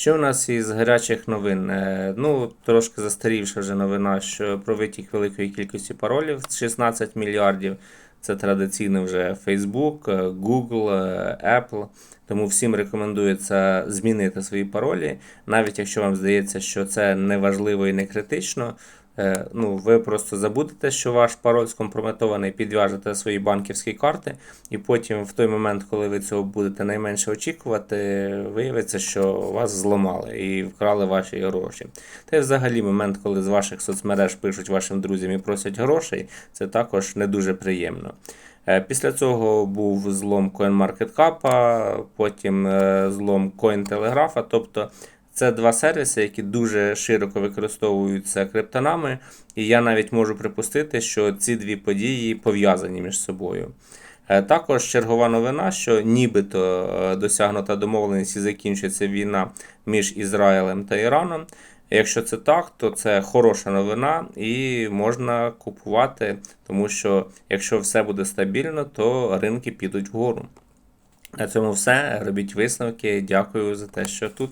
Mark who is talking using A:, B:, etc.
A: Що у нас із гарячих новин? Е, Ну, трошки застарівша вже новина, що про витік великої кількості паролів 16 мільярдів. Це традиційно вже Facebook, е, Google, е, Apple. Тому всім рекомендується змінити свої паролі, навіть якщо вам здається, що це не важливо і не критично. Е, Ну, ви просто забудете, що ваш пароль скомпрометований, підв'яжете свої банківські карти, і потім, в той момент, коли ви цього будете найменше очікувати, виявиться, що вас зламали і вкрали ваші гроші. Та й взагалі момент, коли з ваших соцмереж пишуть вашим друзям і просять грошей, це також не дуже приємно. Е, Після цього був злом CoinMarketCap, потім е, злом Cointelegraph, тобто це два сервіси, які дуже широко використовуються криптонами, і я навіть можу припустити, що ці дві події пов'язані між собою. Е, Також чергова новина, що нібито е, досягнута домовленість і закінчиться війна між Ізраїлем та Іраном. Якщо це так, то це хороша новина і можна купувати, тому що якщо все буде стабільно, то ринки підуть вгору. На цьому все. Робіть висновки. Дякую за те, що тут.